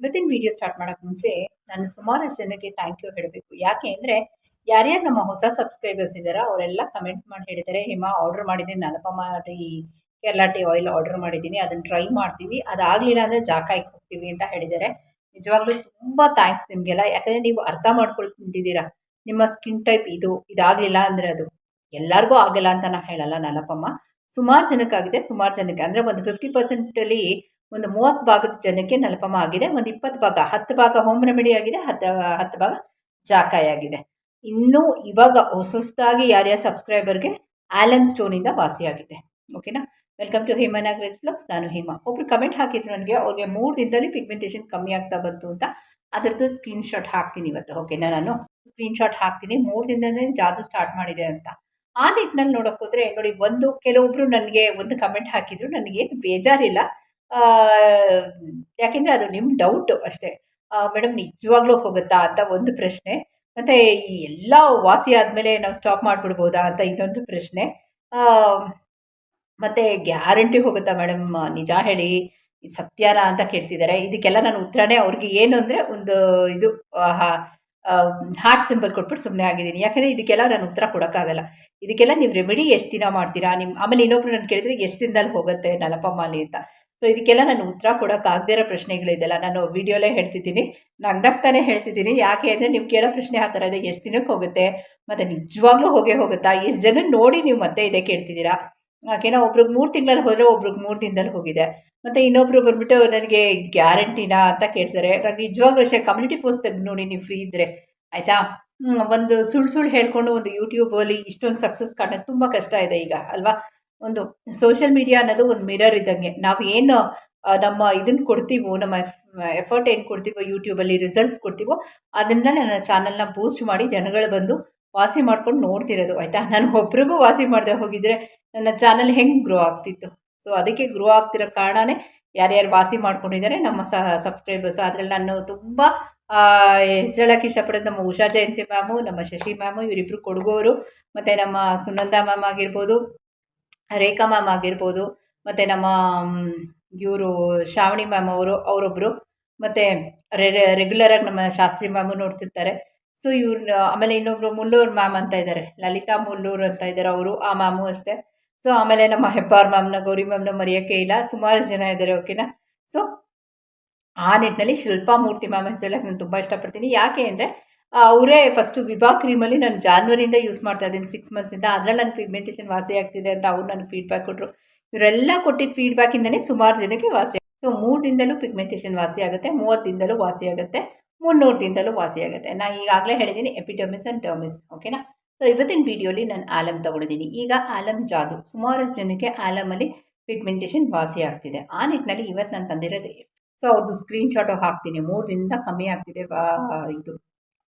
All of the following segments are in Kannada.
ಇವತ್ತಿನ ವಿಡಿಯೋ ಸ್ಟಾರ್ಟ್ ಮಾಡೋಕ್ಕೆ ಮುಂಚೆ ನಾನು ಸುಮಾರಷ್ಟು ಜನಕ್ಕೆ ಥ್ಯಾಂಕ್ ಯು ಹೇಳಬೇಕು. ಯಾಕೆ ಅಂದರೆ ಯಾರ್ಯಾರು ನಮ್ಮ ಹೊಸ ಸಬ್ಸ್ಕ್ರೈಬರ್ಸ್ ಇದ್ದಾರೋ ಅವರೆಲ್ಲ ಕಮೆಂಟ್ಸ್ ಮಾಡಿ ಹೇಳಿದ್ದಾರೆ, ಹಿಮ ಆರ್ಡರ್ ಮಾಡಿದ್ದೀನಿ ನಲಪಮ್ಮ tea Kerala tea oil order ಮಾಡಿದ್ದೀನಿ, ಅದನ್ನು ಟ್ರೈ ಮಾಡ್ತೀವಿ, ಅದಾಗಲಿಲ್ಲ ಅಂದರೆ ಜಾಕಾಯ್ಗೆ ಹೋಗ್ತೀವಿ ಅಂತ ಹೇಳಿದ್ದಾರೆ. ನಿಜವಾಗ್ಲೂ ತುಂಬ ಥ್ಯಾಂಕ್ಸ್ ನಿಮಗೆಲ್ಲ. ಯಾಕಂದರೆ ನೀವು ಅರ್ಥ ಮಾಡ್ಕೊಳ್ತಿದ್ದೀರ ನಿಮ್ಮ ಸ್ಕಿನ್ ಟೈಪ್ ಇದು, ಇದಾಗಲಿಲ್ಲ ಅಂದರೆ ಅದು. ಎಲ್ಲರಿಗೂ ಆಗಲ್ಲ ಅಂತ ನಾನು ಹೇಳಲ್ಲ ನಲಪಮ್ಮ. ಸುಮಾರು ಜನಕ್ಕಾಗಿದೆ, ಸುಮಾರು ಜನಕ್ಕೆ. ಅಂದರೆ ಒಂದು ಫಿಫ್ಟಿ ಪರ್ಸೆಂಟಲ್ಲಿ ಒಂದು ಮೂವತ್ತು ಭಾಗದ ಜನಕ್ಕೆ ನಲಪಮ ಆಗಿದೆ, ಒಂದು ಇಪ್ಪತ್ತು ಭಾಗ, ಹತ್ತು ಭಾಗ ಹೋಮ್ ರೆಮಿಡಿ ಆಗಿದೆ, ಹತ್ತು ಹತ್ತು ಭಾಗ ಜಾಕಾಯಿ ಆಗಿದೆ. ಇನ್ನೂ ಇವಾಗ ಹೊಸ ಹೊಸದಾಗಿ ಯಾರ್ಯಾರು ಸಬ್ಸ್ಕ್ರೈಬರ್ಗೆ ಆಲಮ್ ಸ್ಟೋನಿಂದ ವಾಸಿಯಾಗಿದೆ. ಓಕೆನಾ ವೆಲ್ಕಮ್ ಟು ಹೇಮನಾಗ್ರೆಸ್ ಬ್ಲಾಗ್ಸ್ ನಾನು ಹೇಮ. ಒಬ್ರು ಕಮೆಂಟ್ ಹಾಕಿದ್ರು ನನಗೆ, ಅವ್ರಿಗೆ ಮೂರು ದಿನದಲ್ಲಿ ಪಿಗ್ಮೆಂಟೇಷನ್ ಕಮ್ಮಿ ಆಗ್ತಾ ಬಂತು ಅಂತ. ಅದರದ್ದು ಸ್ಕ್ರೀನ್ ಶಾಟ್ ಹಾಕ್ತೀನಿ ಇವತ್ತು. ಓಕೆನಾ ನಾನು ಸ್ಕ್ರೀನ್ ಶಾಟ್ ಹಾಕ್ತೀನಿ. ಮೂರು ದಿನದಲ್ಲೇ ಜಾದು ಸ್ಟಾರ್ಟ್ ಮಾಡಿದೆ ಅಂತ. ಆ ನಿಟ್ಟಿನಲ್ಲಿ ನೋಡೋಕೆ ಹೋದರೆ ನೋಡಿ, ಒಂದು ಕೆಲವೊಬ್ಬರು ನನಗೆ ಒಂದು ಕಮೆಂಟ್ ಹಾಕಿದ್ರು ನನಗೇನು ಬೇಜಾರಿಲ್ಲ. ಯಾಕೆಂದರೆ ಅದು ನಿಮ್ಮ ಡೌಟು ಅಷ್ಟೇ. ಮೇಡಮ್ ನಿಜವಾಗ್ಲೂ ಹೋಗುತ್ತಾ ಅಂತ ಒಂದು ಪ್ರಶ್ನೆ. ಮತ್ತು ಈ ಎಲ್ಲ ವಾಸಿ ಆದಮೇಲೆ ನಾವು ಸ್ಟಾಪ್ ಮಾಡಿಬಿಡ್ಬೋದಾ ಅಂತ ಇನ್ನೊಂದು ಪ್ರಶ್ನೆ. ಮತ್ತು ಗ್ಯಾರಂಟಿ ಹೋಗುತ್ತಾ ಮೇಡಮ್ ನಿಜ ಹೇಳಿ, ಇದು ಸತ್ಯನಾ ಅಂತ ಕೇಳ್ತಿದ್ದಾರೆ ಇದಕ್ಕೆಲ್ಲ ನಾನು ಉತ್ತರನೇ ಅವ್ರಿಗೆ ಏನು ಅಂದರೆ ಒಂದು ಇದು ಹಾರ್ಟ್ ಸಿಂಬಲ್ ಕೊಟ್ಬಿಟ್ಟು ಸುಮ್ಮನೆ ಆಗಿದ್ದೀನಿ. ಯಾಕಂದರೆ ಇದಕ್ಕೆಲ್ಲ ನಾನು ಉತ್ತರ ಕೊಡೋಕ್ಕಾಗಲ್ಲ. ಇದಕ್ಕೆಲ್ಲ ನೀವು ರೆಮಿಡಿ ಎಷ್ಟು ದಿನ ಮಾಡ್ತೀರಾ? ನಿಮ್ಮ ಆಮೇಲೆ ಇನ್ನೊಬ್ರು ನಾನು ಕೇಳಿದ್ರೆ ಎಷ್ಟು ದಿನದಲ್ಲಿ ಹೋಗುತ್ತೆ ನಲಪಮಾಲಿ ಅಂತ. ಸೊ ಇದಕ್ಕೆಲ್ಲ ನಾನು ಉತ್ತರ ಕೊಡೋಕ್ಕಾಗದೇ ಇರೋ ಪ್ರಶ್ನೆಗಳಿದೆಲ್ಲ ನಾನು ವೀಡಿಯೋಲೇ ಹೇಳ್ತಿದ್ದೀನಿ. ನಗ್ನಗ್ತಾನೆ ಹೇಳ್ತಿದ್ದೀನಿ. ಯಾಕೆ ಅಂದರೆ ನೀವು ಕೇಳೋ ಪ್ರಶ್ನೆ ಆ ಥರ ಇದೆ. ಎಷ್ಟು ದಿನಕ್ಕೆ ಹೋಗುತ್ತೆ? ಮತ್ತು ನಿಜವಾಗ್ಲೂ ಹೋಗೇ ಹೋಗುತ್ತಾ? ಎಷ್ಟು ಜನ ನೋಡಿ ನೀವು ಮತ್ತೆ ಇದೇ ಕೇಳ್ತಿದ್ದೀರಾ? ಯಾಕೆನೋ ಒಬ್ರಿಗೆ ಮೂರು ತಿಂಗಳಲ್ಲಿ ಹೋದರೆ ಒಬ್ರಿಗೆ ಮೂರು ದಿನದಲ್ಲಿ ಹೋಗಿದೆ. ಮತ್ತು ಇನ್ನೊಬ್ರು ಬಂದುಬಿಟ್ಟು ನನಗೆ ಗ್ಯಾರಂಟಿನಾ ಅಂತ ಕೇಳ್ತಾರೆ. ನನಗೆ ನಿಜವಾಗ್ಲೂ ಅಷ್ಟೇ ಕಮ್ಯುನಿಟಿ ಪೋಸ್ಟ್ ತೆಗೆದು ನೋಡಿ ನೀವು ಫ್ರೀ ಇದ್ದರೆ ಆಯಿತಾ? ಒಂದು ಸುಳ್ಳು ಸುಳ್ಳು ಹೇಳ್ಕೊಂಡು ಒಂದು ಯೂಟ್ಯೂಬಲ್ಲಿ ಇಷ್ಟೊಂದು ಸಕ್ಸಸ್ ಕಾಣೋದು ತುಂಬ ಕಷ್ಟ ಇದೆ ಈಗ, ಅಲ್ವಾ? ಒಂದು ಸೋಷಿಯಲ್ ಮೀಡಿಯಾ ಅನ್ನೋದು ಒಂದು ಮಿರರ್ ಇದ್ದಂಗೆ. ನಾವು ಏನು ನಮ್ಮ ಇದನ್ನು ಕೊಡ್ತೀವೋ, ನಮ್ಮ ಎಫರ್ಟ್ ಏನು ಕೊಡ್ತೀವೋ ಯೂಟ್ಯೂಬಲ್ಲಿ ರಿಸಲ್ಟ್ಸ್ ಕೊಡ್ತೀವೋ ಅದರಿಂದ ನನ್ನ ಚಾನಲ್ನ ಬೂಸ್ಟ್ ಮಾಡಿ ಜನಗಳು ಬಂದು ವಾಸಿ ಮಾಡ್ಕೊಂಡು ನೋಡ್ತಿರೋದು, ಆಯಿತಾ? ನಾನು ಒಬ್ರಿಗೂ ವಾಸಿ ಮಾಡದೆ ಹೋಗಿದ್ರೆ ನನ್ನ ಚಾನಲ್ ಹೆಂಗೆ ಗ್ರೋ ಆಗ್ತಿತ್ತು? ಸೊ ಅದಕ್ಕೆ ಗ್ರೋ ಆಗ್ತಿರೋ ಕಾರಣನೇ ಯಾರ್ಯಾರು ವಾಸಿ ಮಾಡ್ಕೊಂಡಿದ್ದಾರೆ, ನಮ್ಮ ಸಹ ಸಬ್ಸ್ಕ್ರೈಬರ್ಸ್ ಅದರಲ್ಲಿ ನಾನು ತುಂಬ ಹೆಸರೇಳಕ್ಕೆ ಇಷ್ಟಪಡೋದು ನಮ್ಮ ಉಷಾ ಜಯಂತಿ ಮ್ಯಾಮು, ನಮ್ಮ ಶಶಿ ಮ್ಯಾಮು ಇವರಿಬ್ಬರು ಕೊಡುಗೋರು, ಮತ್ತು ನಮ್ಮ ಸುನಂದ ಮ್ಯಾಮ್ ಆಗಿರ್ಬೋದು ರೇಖಾ ಮ್ಯಾಮ್ ಆಗಿರ್ಬೋದು, ಮತ್ತು ನಮ್ಮ ಇವರು ಶ್ರಾವಣಿ ಮ್ಯಾಮ್ ಅವರು ಅವರೊಬ್ಬರು ಮತ್ತು ರೆಗ್ಯುಲರಾಗಿ ನಮ್ಮ ಶಾಸ್ತ್ರಿ ಮ್ಯಾಮು ನೋಡ್ತಿರ್ತಾರೆ. ಸೊ ಇವ್ರು, ಆಮೇಲೆ ಇನ್ನೊಬ್ಬರು ಮುಲ್ಲೂರು ಮ್ಯಾಮ್ ಅಂತ ಇದ್ದಾರೆ ಲಲಿತಾ ಮುಲ್ಲೂರು ಅಂತ ಇದ್ದಾರೆ ಅವರು, ಆ ಮ್ಯಾಮು ಅಷ್ಟೇ. ಸೊ ಆಮೇಲೆ ನಮ್ಮ ಹೆಬ್ಬಾರ್ ಮ್ಯಾಮ್ನ, ಗೌರಿ ಮ್ಯಾಮ್ನ ಮರೆಯೋಕ್ಕೆ ಇಲ್ಲ, ಸುಮಾರು ಜನ ಇದ್ದಾರೆ ಓಕೆನಾ? ಸೊ ಆ ನಿಟ್ಟಿನಲ್ಲಿ ಶಿಲ್ಪಾ ಮೂರ್ತಿ ಮ್ಯಾಮ್ ಹೆಸರು ನಾನು ತುಂಬ ಇಷ್ಟಪಡ್ತೀನಿ. ಯಾಕೆ ಅಂದರೆ ಅವರೇ ಫಸ್ಟು ವಿಭಾ ಕ್ರೀಮಲ್ಲಿ ನಾನು ಜಾನ್ವರಿಯಿಂದ ಯೂಸ್ ಮಾಡ್ತಾ ಇದ್ದೀನಿ ಸಿಕ್ಸ್ ಮಂತ್ಸಿಂದ ಅದರಲ್ಲಿ ನನ್ನ ಪಿಗ್ಮೆಂಟೇಷನ್ ವಾಸಿ ಆಗ್ತಿದೆ ಅಂತ ಅವ್ರು ನನಗೆ ಫೀಡ್ಬ್ಯಾಕ್ ಕೊಟ್ಟರು ಇವರೆಲ್ಲ ಕೊಟ್ಟಿದ್ದ ಫೀಡ್ಬ್ಯಾಕಿಂದನೇ ಸುಮಾರು ಜನಕ್ಕೆ ವಾಸಿ ಸೊ ಮೂರು ದಿನದಲ್ಲೂ ಪಿಗ್ಮೆಂಟೇಷನ್ ವಾಸಿ ಆಗುತ್ತೆ ಮೂವತ್ತು ದಿನದಲ್ಲೂ ವಾಸಿ ಆಗುತ್ತೆ, ಮುನ್ನೂರು ದಿನದಲ್ಲೂ ವಾಸಿ ಆಗುತ್ತೆ. ನಾನು ಈಗಾಗಲೇ ಹೇಳಿದ್ದೀನಿ ಎಪಿಡರ್ಮಿಸ್ ಆ್ಯಂಡ್ ಟರ್ಮಿಸ್ ಓಕೆನಾ ಸೊ ಇವತ್ತಿನ ವೀಡಿಯೋಲಿ ನಾನು ಆಲಮ್ ತಗೊಂಡಿದ್ದೀನಿ ಈಗ ಆಲಮ್ ಜಾದು. ಸುಮಾರಷ್ಟು ಜನಕ್ಕೆ ಆಲಮಲ್ಲಿ ಪಿಗ್ಮೆಂಟೇಷನ್ ವಾಸಿ ಆಗ್ತಿದೆ. ಆ ನಿಟ್ಟಿನಲ್ಲಿ ಇವತ್ತು ನಾನು ತಂದಿರೋದು ಸೊ ಅವ್ರದ್ದು ಸ್ಕ್ರೀನ್ ಶಾಟು ಹಾಕ್ತೀನಿ. ಮೂರು ದಿನದಿಂದ ಕಮ್ಮಿ ಆಗ್ತಿದೆ. ಇದು.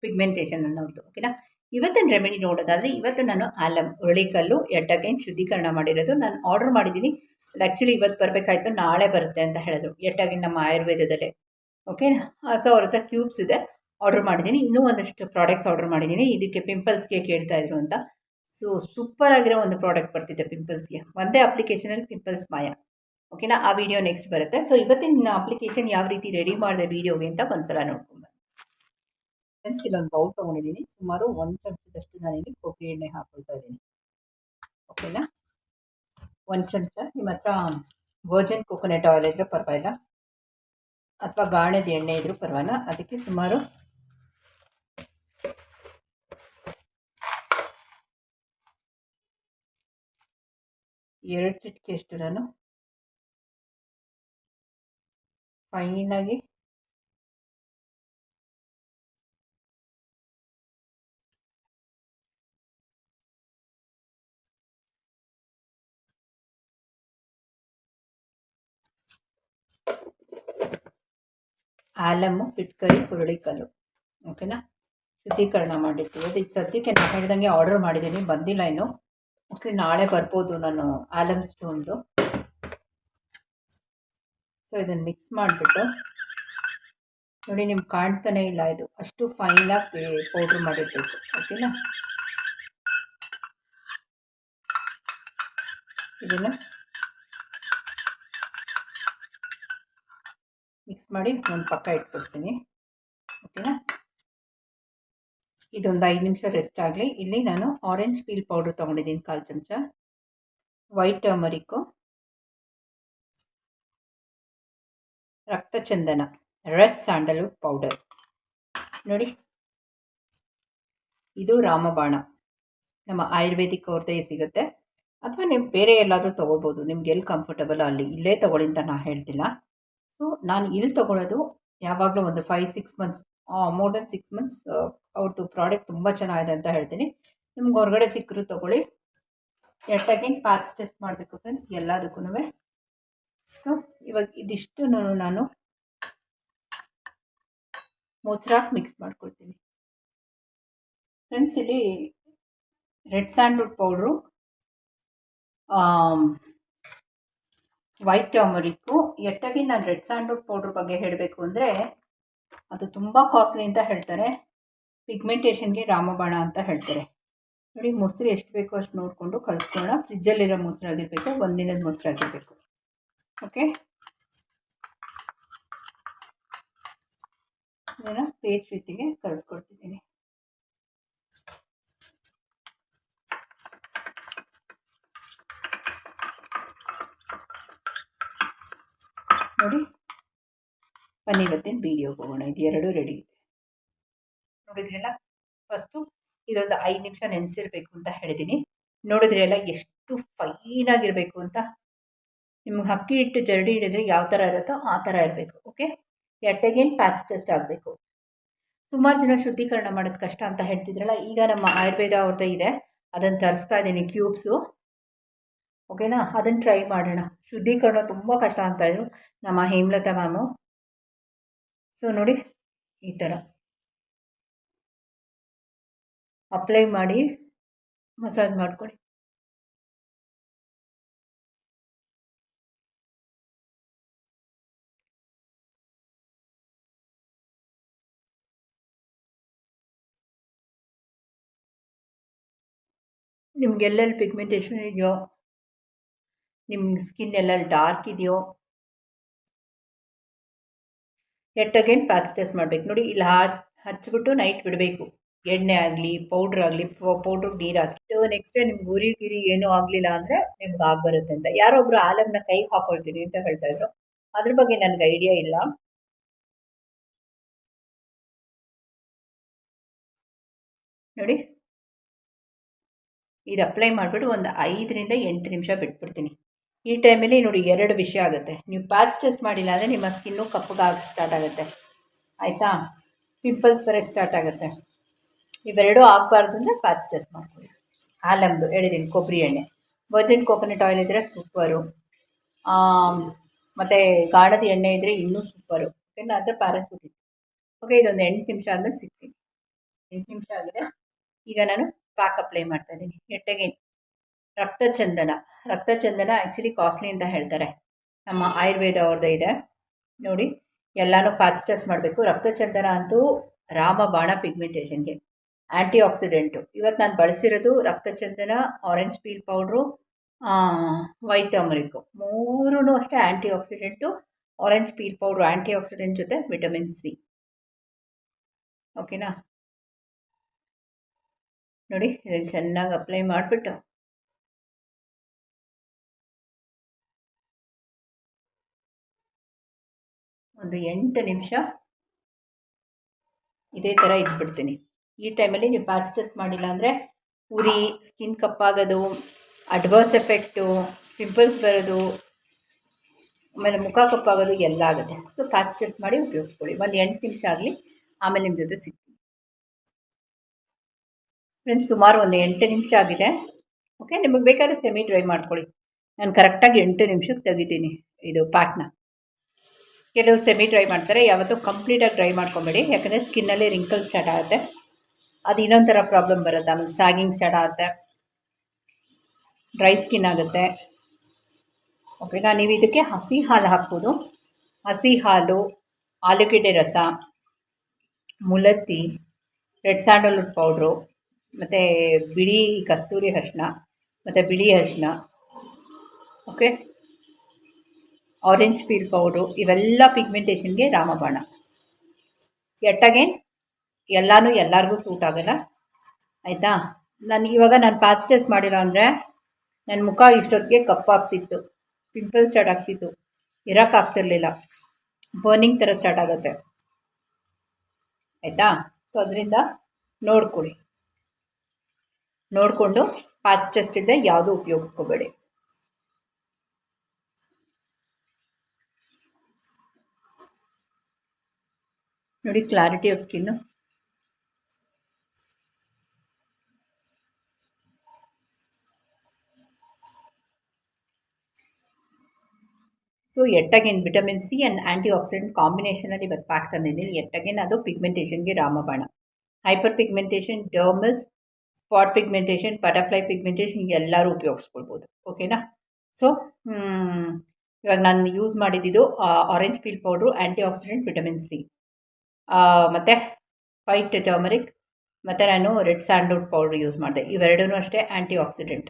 ಪಿಗ್ಮೆಂಟೇಷನ್ ಅನ್ನೋದು ಓಕೆನಾ ಇವತ್ತಿನ ರೆಮಿಡಿ ನೋಡೋದಾದರೆ ಇವತ್ತು ನಾನು ಆಲಮ್ ಹುರುಳಿಕಲ್ಲು ಎಡ್ಡಗೈನ್ ಶುದ್ಧೀಕರಣ ಮಾಡಿರೋದು. ನಾನು ಆರ್ಡರ್ ಮಾಡಿದ್ದೀನಿ. ಆ್ಯಕ್ಚುಲಿ ಇವತ್ತು ಬರಬೇಕಾಯ್ತು, ನಾಳೆ ಬರುತ್ತೆ ಅಂತ ಹೇಳಿದ್ರು ಎಡ್ಡಗೈನ್ ನಮ್ಮ ಆಯುರ್ವೇದದಲ್ಲೇ ಓಕೆ ಸೊ ಅವ್ರ ಹತ್ರ ಕ್ಯೂಬ್ಸ್ ಇದೆ ಆರ್ಡರ್ ಮಾಡಿದ್ದೀನಿ. ಇನ್ನೂ ಒಂದಷ್ಟು ಪ್ರಾಡಕ್ಟ್ಸ್ ಆರ್ಡರ್ ಮಾಡಿದ್ದೀನಿ. ಇದಕ್ಕೆ ಪಿಂಪಲ್ಸ್ಗೆ ಕೇಳ್ತಾಯಿದ್ರು ಅಂತ. ಸೊ ಸೂಪರ್ ಆಗಿರೋ ಒಂದು ಪ್ರಾಡಕ್ಟ್ ಬರ್ತಿದೆ ಪಿಂಪಲ್ಸ್ಗೆ ಒಂದೇ ಅಪ್ಲಿಕೇಶನಲ್ಲಿ ಪಿಂಪಲ್ಸ್ ಮಾಯ ಓಕೆನಾ ಆ ವಿಡಿಯೋ ನೆಕ್ಸ್ಟ್ ಬರುತ್ತೆ. ಸೊ ಇವತ್ತಿನ ಅಪ್ಲಿಕೇಶನ್ ಯಾವ ರೀತಿ ರೆಡಿ ಮಾಡಿದೆ ವೀಡಿಯೋಗೆ ಅಂತ ಒಂದ್ಸಲ ನೋಡ್ಕೊಂಡು ಪೆನ್ಸಿಲ್ ಒಂದು ಬೌಲ್ ತೊಗೊಂಡಿದ್ದೀನಿ. ಸುಮಾರು ಒಂದು ಚಮಚದಷ್ಟು ನಾನು ಇಲ್ಲಿ ಕೊಬ್ಬರಿ ಎಣ್ಣೆ ಹಾಕೊಳ್ತಾ ಇದ್ದೀನಿ. ಓಕೆನಾ ಒಂದು ಚಮಚ ನಿಮ್ಮ ಹತ್ರ ವರ್ಜನ್ ಕೊಕೊನೆಟ್ ಆಯಿಲ್ ಇದ್ದರೆ ಪರವಾಗಿಲ್ಲ. ಅಥವಾ ಗಾಣದ ಎಣ್ಣೆ ಇದ್ದರೂ ಪರವಾಗಿಲ್ಲ. ಅದಕ್ಕೆ ಸುಮಾರು ಎರಡು ಚಿಟಿಕೆಯಷ್ಟು ನಾನು ಫೈನಾಗಿ ಆಲಮ್ಮು ಫಿಟ್ಕರಿ ಹುರುಳಿಕಲ್ಲು. ಓಕೆನಾ ಶುದ್ಧೀಕರಣ ಮಾಡಿರ್ತೀವಿ. ಈಗ ಸದ್ಯಕ್ಕೆ ನಾನು ಹೇಳಿದಂಗೆ ಆರ್ಡರ್ ಮಾಡಿದ್ದೀನಿ. ಬಂದಿಲ್ಲ ಇನ್ನು. ಮೋಸ್ಟ್ಲಿ ನಾಳೆ ಬರ್ಬೋದು ನಾನು ಆಲಮ್ ಸ್ಟೋನ್ದು. ಸೊ ಇದನ್ನು ಮಿಕ್ಸ್ ಮಾಡಿಬಿಟ್ಟು. ನೋಡಿ, ನಿಮ್ಗೆ ಕಾಣ್ತಾನೆ ಇಲ್ಲ ಇದು. ಅಷ್ಟು ಫೈನಾಗಿ ಪೌಡ್ರ್ ಮಾಡಿರ್ಬೇಕು. ಓಕೆನಾ ಇದನ್ನು? ಮಿಕ್ಸ್ ಮಾಡಿ ಒಂದು ಪಕ್ಕ ಇಟ್ಬಿಡ್ತೀನಿ. ಓಕೆನಾ ಇದೊಂದು ಐದು ನಿಮಿಷ ರೆಸ್ಟ್ ಆಗಲಿ. ಇಲ್ಲಿ ನಾನು ಆರೆಂಜ್ ಪೀಲ್ ಪೌಡ್ರ್ ತೊಗೊಂಡಿದ್ದೀನಿ ಕಾಲು ಚಮಚ. ವೈಟ್ ಟರ್ಮರಿಕ್ಕು ರಕ್ತಚಂದನ. ರೆಡ್ ಸ್ಯಾಂಡಲ್ವುಡ್ ಪೌಡರ್ ನೋಡಿ. ಇದು ರಾಮಬಾಣ. ನಮ್ಮ ಆಯುರ್ವೇದಿಕ್ ಅವ್ರದ್ದೇ ಸಿಗುತ್ತೆ. ಅಥವಾ ನೀವು ಬೇರೆ ಎಲ್ಲಾದರೂ ತೊಗೊಳ್ಬೋದು. ನಿಮ್ಗೆ ಎಲ್ಲಿ ಕಂಫರ್ಟಬಲ್ ಅಲ್ಲಿ. ಇಲ್ಲೇ ತೊಗೊಳ್ಳಿ ಅಂತ ನಾನು ಹೇಳ್ತಿಲ್ಲ. ಸೊ ನಾನು ಇಲ್ಲಿ ತೊಗೊಳ್ಳೋದು ಯಾವಾಗಲೂ ಒಂದು five six months more than six months ಅವ್ರದ್ದು ಪ್ರಾಡಕ್ಟ್ ತುಂಬ ಚೆನ್ನಾಗಿದೆ ಅಂತ ಹೇಳ್ತೀನಿ. ನಿಮ್ಗೆ ಹೊರಗಡೆ ಸಿಕ್ಕರು ತೊಗೊಳ್ಳಿ. ಎಟ್ಟಾಗಿ ಪಾರ್ಸ್ ಟೆಸ್ಟ್ ಮಾಡಬೇಕು ಫ್ರೆಂಡ್ಸ್ ಎಲ್ಲದಕ್ಕೂ ಸೊ ಇವಾಗ ಇದಿಷ್ಟು ನಾನು ಮೊಸರಾಕಿ ಮಿಕ್ಸ್ ಮಾಡ್ಕೊಳ್ತೀನಿ. ಫ್ರೆಂಡ್ಸ್ ಇಲ್ಲಿ red sandalwood powder white turmeric ಎಟ್ಟಾಗಿ ನಾನು ರೆಡ್ ಸ್ಯಾಂಡ್ವುಡ್ ಪೌಡ್ರ್ ಬಗ್ಗೆ ಹೇಳಬೇಕು ಅಂದರೆ ಅದು ತುಂಬ ಕಾಸ್ಟ್ಲಿ ಅಂತ ಹೇಳ್ತಾರೆ. ಪಿಗ್ಮೆಂಟೇಷನ್ಗೆ ರಾಮಬಾಣ ಅಂತ ಹೇಳ್ತಾರೆ. ನೋಡಿ, ಮೊಸರು ಎಷ್ಟು ಬೇಕೋ ಅಷ್ಟು ನೋಡಿಕೊಂಡು ಕಲಿಸ್ಕೊಳ್ಳೋಣ ಫ್ರಿಜ್ಜಲ್ಲಿರೋ ಮೊಸರು ಆಗಿರಬೇಕು, ಒಂದಿನದ ಮೊಸರು ಆಗಿರಬೇಕು. ಓಕೆ ಇದನ್ನು ಪೇಸ್ಟ್ ರೀತಿಗೆ ಕಲಿಸ್ಕೊಡ್ತಿದ್ದೀನಿ ನೋಡಿ. ಬನ್ನಿ ಇವತ್ತಿನ ವೀಡಿಯೋಗೆ ಹೋಗೋಣ. ಇದು ಎರಡು ರೆಡಿ ಇದೆ ನೋಡಿದ್ರಲ್ಲ? ಫಸ್ಟು ಇದೊಂದು ಐದು ನಿಮಿಷ ನೆನೆಸಿರ್ಬೇಕು ಅಂತ ಹೇಳಿದ್ದೀನಿ ನೋಡಿದ್ರಲ್ಲ ಎಷ್ಟು ಫೈನಾಗಿರಬೇಕು ಅಂತ? ನಿಮ್ಗೆ ಅಕ್ಕಿ ಹಿಟ್ಟು ಜರಡಿ ಹಿಡಿದ್ರೆ ಯಾವ ಥರ ಇರುತ್ತೋ ಆ ಥರ ಇರಬೇಕು ಓಕೆ ಎಟ್ಟಗೇನು ಪ್ಯಾಚ್ ಟೆಸ್ಟ್ ಆಗಬೇಕು? ಸುಮಾರು ಜನ ಶುದ್ಧೀಕರಣ ಮಾಡೋದು ಕಷ್ಟ ಅಂತ ಹೇಳ್ತಿದ್ರಲ್ಲ? ಈಗ ನಮ್ಮ ಆಯುರ್ವೇದ ಅವ್ರದ್ದು ಇದೆ. ಅದನ್ನು ತರಿಸ್ತಾ ಇದ್ದೀನಿ ಕ್ಯೂಬ್ಸು ಓಕೆನಾ? ಅದನ್ನು ಟ್ರೈ ಮಾಡೋಣ. ಶುದ್ಧೀಕರಣ ತುಂಬ ಕಷ್ಟ ಅಂತ ಇದ್ರು ನಮ್ಮ ಹೇಮಲತಾ ಮ್ಯಾಮು ಸೊ ನೋಡಿ, ಈ ಥರ ಅಪ್ಲೈ ಮಾಡಿ ಮಸಾಜ್ ಮಾಡ್ಕೊಳ್ಳಿ. ನಿಮ್ಗೆ ಎಲ್ಲೆಲ್ಲಿ ಪಿಗ್ಮೆಂಟೇಷನ್ ಇದೆಯೋ ನಿಮ್ಮ ಸ್ಕಿನ್ ಎಲ್ಲ ಡಾರ್ಕ್ ಇದೆಯೋ ಎಟ್ ಅಗೇನ್ ಪ್ಯಾಚ್ ಟೆಸ್ಟ್ ಮಾಡಬೇಕು. ನೋಡಿ, ಇಲ್ಲಿ ಹಚ್ಚಿಬಿಟ್ಟು ನೈಟ್ ಬಿಡಬೇಕು. ಎಣ್ಣೆ ಆಗಲಿ ಪೌಡ್ರ್ ಆಗಲಿ ಪೌಡ್ರಿಗೆ ನೀರು ಹಾಕಿ. ನೆಕ್ಸ್ಟ್ ಡೇ ನಿಮ್ಗೆ ಗುರಿ ಗಿರಿ ಏನೂ ಆಗಲಿಲ್ಲ ಅಂದರೆ ನಿಮ್ಗೆ ಆಗ್ಬರುತ್ತೆ ಅಂತ. ಯಾರೊಬ್ಬರು ಆಲಮ್ನ ಕೈ ಹಾಕೊಳ್ತೀನಿ ಅಂತ ಹೇಳ್ತಾ ಇದ್ರು. ಅದ್ರ ಬಗ್ಗೆ ನನಗೆ ಐಡಿಯಾ ಇಲ್ಲ. ನೋಡಿ. ಇದು ಅಪ್ಲೈ ಮಾಡಿಬಿಟ್ಟು ಒಂದು ಐದರಿಂದ ಎಂಟು ನಿಮಿಷ ಬಿಟ್ಬಿಡ್ತೀನಿ. ಈ ಟೈಮಲ್ಲಿ ನೋಡಿ ಎರಡು ವಿಷಯ ಆಗುತ್ತೆ. ನೀವು ಪ್ಯಾಚ್ ಟೆಸ್ಟ್ ಮಾಡಿಲ್ಲ ಅಂದರೆ ನಿಮ್ಮ ಸ್ಕಿನ್ನು ಕಪ್ಪಗಾಗಿ ಸ್ಟಾರ್ಟ್ ಆಗುತ್ತೆ. ಆಯಿತಾ? ಪಿಂಪಲ್ಸ್ ಬರೋಕ್ಕೆ ಸ್ಟಾರ್ಟ್ ಆಗುತ್ತೆ. ಇವೆರಡೂ ಆಗಬಾರ್ದು ಅಂದರೆ ಪ್ಯಾಚ್ ಟೆಸ್ಟ್ ಮಾಡ್ಕೊಳ್ಳಿ. ಹಾಲಂಬು ಹೇಳಿದ್ದೀನಿ ಕೊಬ್ಬರಿ ಎಣ್ಣೆ. ವರ್ಜಿನ್ ಕೋಕೋನಟ್ ಆಯಿಲ್ ಇದ್ದರೆ ಸೂಪರು ಮತ್ತು ಗಾಣದ ಎಣ್ಣೆ ಇದ್ದರೆ ಇನ್ನೂ ಸೂಪರು ಓಕೆನಾ ಅದರ ಪ್ಯಾರಾಚೂಟ್ ಇತ್ತು. ಓಕೆ ಇದೊಂದು ಎಂಟು ನಿಮಿಷ ಆದಮೇಲೆ ಸಿಗ್ತೀನಿ. ಎಂಟು ನಿಮಿಷ ಆಗಿದೆ. ಈಗ ನಾನು ಪ್ಯಾಕ್ ಅಪ್ಲೈ ಮಾಡ್ತಾಯಿದ್ದೀನಿ ಎಟ್ಟೆಗೆ ರಕ್ತಚಂದನ. ರಕ್ತಚಂದನ ಆ್ಯಕ್ಚುಲಿ ಕಾಸ್ಟ್ಲಿ ಅಂತ ಹೇಳ್ತಾರೆ. ನಮ್ಮ ಆಯುರ್ವೇದ ಅವ್ರದ್ದು ಇದೆ. ನೋಡಿ, ಎಲ್ಲನೂ ಪ್ಯಾಚ್ ಟೆಸ್ಟ್ ಮಾಡಬೇಕು. ರಕ್ತಚಂದನ ಅಂತೂ ರಾಮ ಬಾಣ ಪಿಗ್ಮೆಂಟೇಷನ್ಗೆ ಆ್ಯಂಟಿ ಆಕ್ಸಿಡೆಂಟು ಇವತ್ತು ನಾನು ಬಳಸಿರೋದು ರಕ್ತಚಂದನ orange peel powder white turmeric ಮೂರೂ ಅಷ್ಟೇ antioxidant orange peel powder antioxidant ಜೊತೆ ವಿಟಮಿನ್ ಸಿ ಓಕೆನಾ ನೋಡಿ ಇದನ್ನು ಚೆನ್ನಾಗಿ ಅಪ್ಲೈ ಮಾಡಿಬಿಟ್ಟು ಒಂದು ಎಂಟು ನಿಮಿಷ ಇದೇ ಥರ ಇದ್ಬಿಡ್ತೀನಿ. ಈ ಟೈಮಲ್ಲಿ ನೀವು ಪ್ಯಾಚ್ ಟೆಸ್ಟ್ ಮಾಡಿಲ್ಲ ಅಂದರೆ ಉರಿ, ಸ್ಕಿನ್ ಕಪ್ಪಾಗೋದು, ಅಡ್ವರ್ಸ್ ಎಫೆಕ್ಟು, ಪಿಂಪಲ್ಸ್ ಬರೋದು, ಆಮೇಲೆ ಮುಖ ಕಪ್ಪಾಗೋದು ಎಲ್ಲ ಆಗುತ್ತೆ. ಸೊ ಪ್ಯಾಚ್ ಟೆಸ್ಟ್ ಮಾಡಿ ಉಪಯೋಗಿಸ್ಕೊಳ್ಳಿ. ಒಂದು ಎಂಟು ನಿಮಿಷ ಆಗಲಿ, ಆಮೇಲೆ ನಿಮ್ಮ ಜೊತೆ ಸಿಗ್ತೀನಿ. ಫ್ರೆಂಡ್ಸ್ ಸುಮಾರು ಒಂದು ಎಂಟು ನಿಮಿಷ ಆಗಿದೆ. ಓಕೆ ನಿಮಗೆ ಬೇಕಾದ್ರೆ ಸೆಮಿ ಡ್ರೈ ಮಾಡ್ಕೊಳ್ಳಿ. ನಾನು ಕರೆಕ್ಟಾಗಿ ಎಂಟು ನಿಮಿಷಕ್ಕೆ ತೆಗಿತೀನಿ ಇದು ಪ್ಯಾಕ್ನ. ಕೆಲವು ಸೆಮಿ ಡ್ರೈ ಮಾಡ್ತಾರೆ, ಯಾವತ್ತೂ ಕಂಪ್ಲೀಟಾಗಿ ಡ್ರೈ ಮಾಡ್ಕೊಬೇಡಿ. ಯಾಕಂದರೆ ಸ್ಕಿನ್ನಲ್ಲಿ ರಿಂಕಲ್ಸ್ ಸ್ಟಾರ್ಟ್ ಆಗುತ್ತೆ. ಅದು ಇನ್ನೊಂಥರ ಥರ ಪ್ರಾಬ್ಲಮ್ ಬರುತ್ತೆ. ಆಮೇಲೆ ಸ್ಯಾಗಿಂಗ್ ಸ್ಟಾರ್ಟ್ ಆಗುತ್ತೆ. ಡ್ರೈ ಸ್ಕಿನ್ ಆಗುತ್ತೆ. ಓಕೆನಾ ನೀವು ಇದಕ್ಕೆ ಹಸಿ ಹಾಲು ಹಾಕ್ಬೋದು. ಹಸಿ ಹಾಲು, ಆಲೂಗೆಡ್ಡೆ ರಸ, ಮುಲತ್ತಿ ರೆಡ್ ಸ್ಯಾಂಡಲ್ವುಡ್ ಪೌಡ್ರು ಮತ್ತು ಬಿಳಿ ಕಸ್ತೂರಿ ಅರಿಶಿನ ಮತ್ತು ಬಿಳಿ ಅರಿಶಿನ ಓಕೆ ಆರೆಂಜ್ ಪೀಲ್ ಪೌಡ್ರು ಇವೆಲ್ಲ ಪಿಗ್ಮೆಂಟೇಷನ್ಗೆ ರಾಮಬಾಣ. ಎಟ್ ಅಗೇನ್ ಎಲ್ಲನೂ ಎಲ್ಲರಿಗೂ ಸೂಟ್ ಆಗಲ್ಲ. ಆಯಿತಾ? ನಾನು ಇವಾಗ ನಾನು ಪಾಸ್ ಟೆಸ್ಟ್ ಮಾಡಿರೋ ಅಂದರೆ ನನ್ನ ಮುಖ ಇಷ್ಟೊತ್ತಿಗೆ ಕಪ್ಪಾಗ್ತಿತ್ತು ಪಿಂಪಲ್ ಸ್ಟಾರ್ಟ್ ಆಗ್ತಿತ್ತು. ಇರೋಕ್ಕಾಗ್ತಿರ್ಲಿಲ್ಲ ಬರ್ನಿಂಗ್ ಥರ ಸ್ಟಾರ್ಟ್ ಆಗುತ್ತೆ. ಆಯಿತಾ? ಸೊ ಅದರಿಂದ ನೋಡ್ಕೊಳ್ಳಿ. ನೋಡಿಕೊಂಡು ಪಾಸ್ ಟೆಸ್ಟ್ ಯಾವುದೂ ಉಪಯೋಗಿಸ್ಕೋಬೇಡಿ. ನೋಡಿ ಕ್ಲಾರಿಟಿ ಆಫ್ ಸ್ಕಿನ್ನು ಸೊ ಎಟ್ಟಗೇನ್ vitamin C and antioxidant ಕಾಂಬಿನೇಷನಲ್ಲಿ ಇವತ್ತು ಪ್ಯಾಕ್ ತಂದಿದ್ದೀನಿ ಎಟ್ಟಗೇನ್, ಅದು ಪಿಗ್ಮೆಂಟೇಷನ್ಗೆ ರಾಮಬಾಣ. ಹೈಪರ್ ಪಿಗ್ಮೆಂಟೇಷನ್ ಡರ್ಮಸ್ ಸ್ಪಾಟ್ ಪಿಗ್ಮೆಂಟೇಷನ್ ಬಟರ್ಫ್ಲೈ ಪಿಗ್ಮೆಂಟೇಷನ್ ಎಲ್ಲರೂ ಉಪಯೋಗಿಸ್ಕೊಳ್ಬೋದು ಓಕೆನಾ ಸೊ ಇವಾಗ ನಾನು ಯೂಸ್ ಮಾಡಿದ್ದು orange peel powder antioxidant vitamin C ಮತ್ತು ವೈಟ್ ಟರ್ಮರಿಕ್ ಮತ್ತು ನಾನು ರೆಡ್ ಸ್ಯಾಂಡ್ವುಡ್ ಪೌಡ್ರ್ ಯೂಸ್ ಮಾಡಿದೆ. ಇವೆರಡೂ ಅಷ್ಟೇ ಆ್ಯಂಟಿ ಆಕ್ಸಿಡೆಂಟ್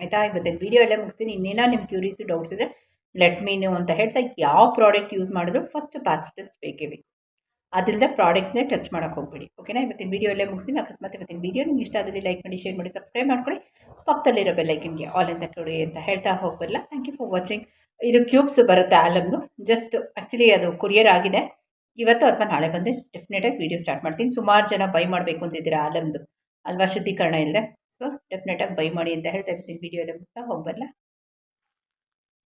ಆಯಿತಾ? ಇವತ್ತಿನ ವೀಡಿಯೋ ಎಲ್ಲ ಮುಗಿಸ್ತೀನಿ. ಇನ್ನೇನೋ ನಿಮ್ಮ ಕ್ಯೂರಿಯಸ್ ಡೌಟ್ಸ್ ಇದೆ ಲೆಟ್ ಮೀನು ಅಂತ ಹೇಳ್ತಾ ಯಾವ ಪ್ರಾಡಕ್ಟ್ ಯೂಸ್ ಮಾಡಿದ್ರು ಫಸ್ಟ್ ಪ್ಯಾಚ್ ಟೆಸ್ಟ್ ಬೇಕೇ ಬೇಕು. ಪ್ರಾಡಕ್ಟ್ಸ್ನೇ ಟಚ್ ಮಾಡೋಕೆ ಹೋಗ್ಬೇಡಿ. ಓಕೆನಾ ಇವತ್ತಿನ ವೀಡಿಯೋ ಎಲ್ಲ ಮುಗಿಸ್ತೀನಿ. ಅಕಸ್ಮಾತ್ ಇವತ್ತಿನ ವೀಡಿಯೋ ನಿಮ್ಗೆ ಇಷ್ಟ ಆದಲ್ಲಿ ಲೈಕ್ ಮಾಡಿ ಶೇರ್ ಮಾಡಿ ಸಬ್ಸ್ಕ್ರೈಬ್ ಮಾಡ್ಕೊಳ್ಳಿ. ಪಕ್ಕದಲ್ಲಿರೋ ಬೆಲ್ಲೈಕನ್ಗೆ ಆಲ್ ಅಂತ ಕೊಡಿ ಅಂತ ಹೇಳ್ತಾ ಹೋಗಬಲ್ಲ ಥ್ಯಾಂಕ್ ಯು ಫಾರ್ ವಾಚಿಂಗ್ ಇದು ಕ್ಯೂಬ್ಸ್ ಬರುತ್ತೆ ಆಲಮ್ದು ಜಸ್ಟ್ ಆ್ಯಕ್ಚುಲಿ ಅದು ಕುರಿಯರ್ ಆಗಿದೆ. ಇವತ್ತು ಅಥವಾ ನಾಳೆ ಬಂದು ಡೆಫಿನೆಟಾಗಿ ವೀಡಿಯೋ ಸ್ಟಾರ್ಟ್ ಮಾಡ್ತೀನಿ. ಸುಮಾರು ಜನ ಬೈ ಮಾಡಬೇಕು ಅಂತಿದ್ದೀರಾ ಆಲಮ್ದು ಅಲ್ವಾ ಶುದ್ಧೀಕರಣ ಇಲ್ಲದೆ ಸೊ ಡೆಫಿನೆಟಾಗಿ ಬೈ ಮಾಡಿ ಅಂತ ಹೇಳ್ತಾ ಇರ್ತೀನಿ ವೀಡಿಯೋ ಎಲ್ಲ ಮುಗ್ತಾ ಹೋಗಬಲ್ಲ